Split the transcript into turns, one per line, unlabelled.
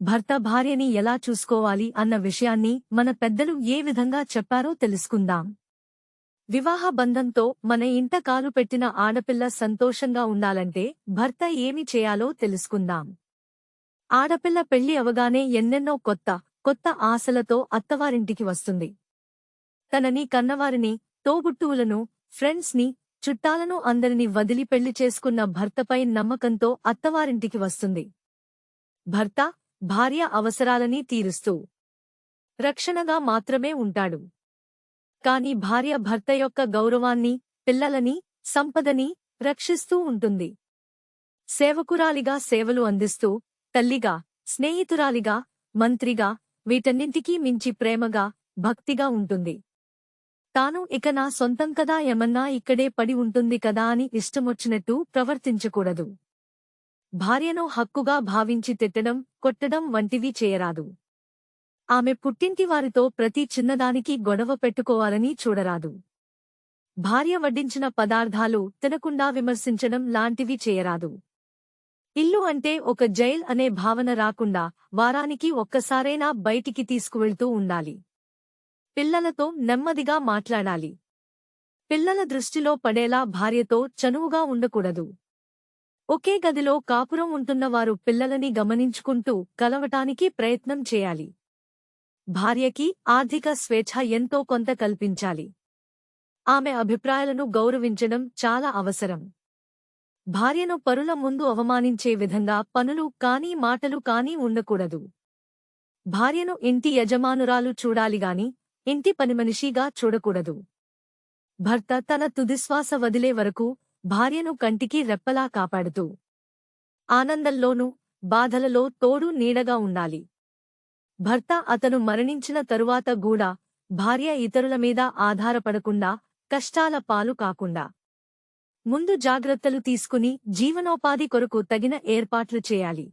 భర్త భార్యని ఎలా చూసుకోవాలి అన్న విషయాన్ని మన పెద్దలు ఏ విధంగా చెప్పారో తెలుసుకుందాం. వివాహ బంధంతో మన ఇంట కాలు పెట్టిన ఆడపిల్ల సంతోషంగా ఉండాలంటే భర్త ఏమి చేయాలో తెలుసుకుందాం. ఆడపిల్ల పెళ్ళి అవగానే ఎన్నెన్నో కొత్త కొత్త ఆశలతో అత్తవారింటికి వస్తుంది. తనని కన్నవారిని తోబుట్టువులను ఫ్రెండ్స్ని చుట్టాలను అందరిని వదిలి పెళ్ళి చేసుకున్న భర్తపై నమ్మకంతో అత్తవారింటికి వస్తుంది. భర్త భార్య అవసరాలని తీరుస్తూ రక్షణగా మాత్రమే ఉంటాడు. కాని భార్య భర్త యొక్క గౌరవాన్ని పిల్లలని సంపదని రక్షిస్తూ ఉంటుంది. సేవకురాలిగా సేవలు అందిస్తూ తల్లిగా స్నేహితురాలిగా మంత్రిగా వీటన్నింటికీ మించి ప్రేమగా భక్తిగా ఉంటుంది. తాను ఇక నా సొంతం కదా ఏమన్నా ఇక్కడే పడి ఉంటుంది కదా అని ఇష్టమొచ్చినట్టు ప్రవర్తించకూడదు. భార్యను హక్కుగా భావించి తిట్టడం కొట్టడం వంటివి చేయరాదు. ఆమె పుట్టింటివారితో ప్రతి చిన్నదానికి గొడవ పెట్టుకోవాలని చూడరాదు. భార్య వడ్డించిన పదార్థాలు తినకుండా విమర్శించడం లాంటివి చేయరాదు. ఇల్లు అంటే ఒక జైల్ అనే భావన రాకుండా వారానికి ఒక్కసారైనా బయటికి తీసుకువెళ్తూ ఉండాలి. పిల్లలతో నెమ్మదిగా మాట్లాడాలి. పిల్లల దృష్టిలో పడేలా భార్యతో చనువుగా ఉండకూడదు. ఒకే గదిలో కాపురం ఉంటున్నవారు పిల్లలని గమనించుకుంటూ కలవటానికి ప్రయత్నం చేయాలి. భార్యకి ఆర్థిక స్వేచ్ఛ ఎంతో కొంత కల్పించాలి. ఆమె అభిప్రాయాలను గౌరవించడం చాలా అవసరం. భార్యను పరుల ముందు అవమానించే విధంగా పనులు కానీ మాటలు కానీ ఉండకూడదు. భార్యను ఇంటి యజమానురాలు చూడాలిగాని ఇంటి పనిమనిషిగా చూడకూడదు. భర్త తన తుదిశ్వాస వదిలే వరకు భార్యను కంటికి రెప్పలా కాపాడుతూ. ఆనందంలోనూ బాధలలో తోడు నీడగా ఉండాలి. భర్త అతను మరణించిన తరువాత గూడా భార్య ఇతరుల మీద ఆధారపడకుండా కష్టాల పాలు కాకుండా. ముందు జాగ్రత్తలు తీసుకుని జీవనోపాధి కొరకు తగిన ఏర్పాట్లు చేయాలి.